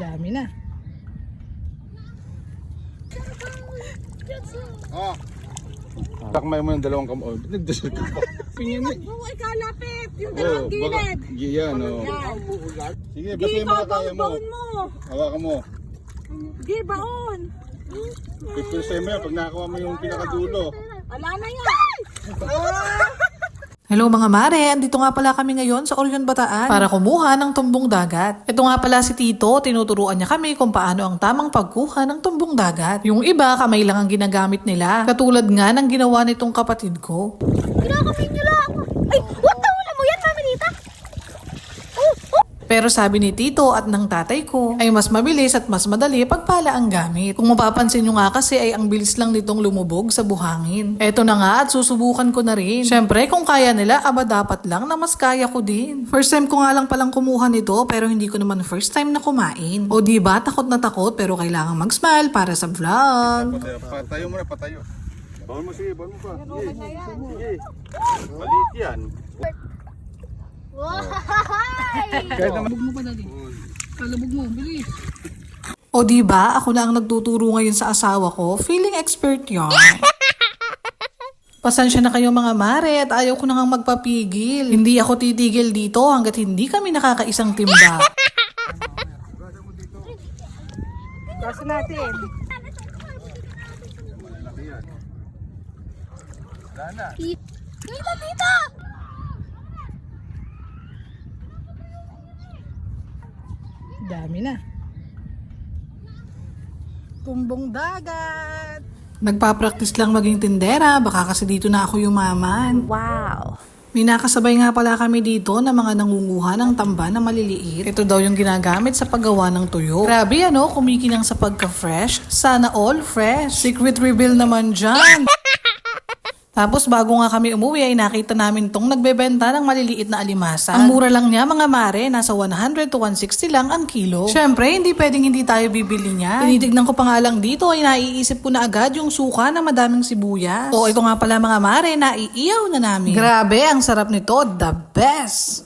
Dami na. Ah. Takmay mo yung dalawang kamay. Nagdasal ka pa. Pingin eh. Oo, ikaw lapit. Yung Oh, dalawang gilid. yan oh. Yan. Sige, basta yung mga kaya mo. Hawakan mo. Di, baon. Pipil sa mo yan pag nakakuha mo yung pinakadulo. Wala na yan. Hello mga mare, andito nga pala kami ngayon sa Orion Bataan para kumuha ng tumbong dagat. Ito nga pala si Tito, tinuturuan niya kami kung paano ang tamang pagkuha ng tumbong dagat. Yung iba, kamay lang ang ginagamit nila. Katulad nga ng ginawa nitong kapatid ko. Lang ako. Ay, what the hula mo yan, Mamanita? Oh, oh. Pero sabi ni Tito at ng tatay ko ay mas mabilis at mas madali pagpala ang gamit. Kung mapapansin nyo nga kasi ay ang bilis lang nitong lumubog sa buhangin. Eto na nga at susubukan ko na rin. Siyempre kung kaya nila, aba dapat lang na mas kaya ko din. First time ko nga lang palang kumuha nito pero hindi ko naman first time na kumain. O di ba takot na takot pero kailangan mag-smile para sa vlog. Patayo, mo na, patayo. Bawal mo sige, bawal mo pa. Sige, sige. Maliit yan. Kahit naman. mo pa dali. Kalabog mo, bilis. O di ba ako na ang nagtuturo ngayon sa asawa ko, feeling expert yon. Pasensya na kayo mga mare at ayaw ko na nga magpapigil. Hindi ako titigil dito hanggat hindi kami nakakaisang timba. Kaso natin. Malaki yan. Wala Dami na. Tumbong dagat. Nagpa-practice lang maging tindera, baka kasi dito na ako yumaman. Wow. May nakasabay nga pala kami dito na mga nangunguha ng tamba na maliliit. Ito daw yung ginagamit sa paggawa ng tuyo. Grabe ano, kumikinang sa pagka-fresh. Sana all fresh. Secret reveal naman dyan. Tapos bago nga kami umuwi ay nakita namin tong nagbebenta ng maliliit na alimasan. Ang mura lang niya mga mare, nasa 100 to 160 lang ang kilo. Syempre, hindi pwedeng hindi tayo bibili niya. Tinitignan ko pa nga lang dito ay naiisip ko na agad yung suka na madaming sibuyas. O ito nga pala mga mare, naiiyaw na namin. Grabe, ang sarap nito, the best!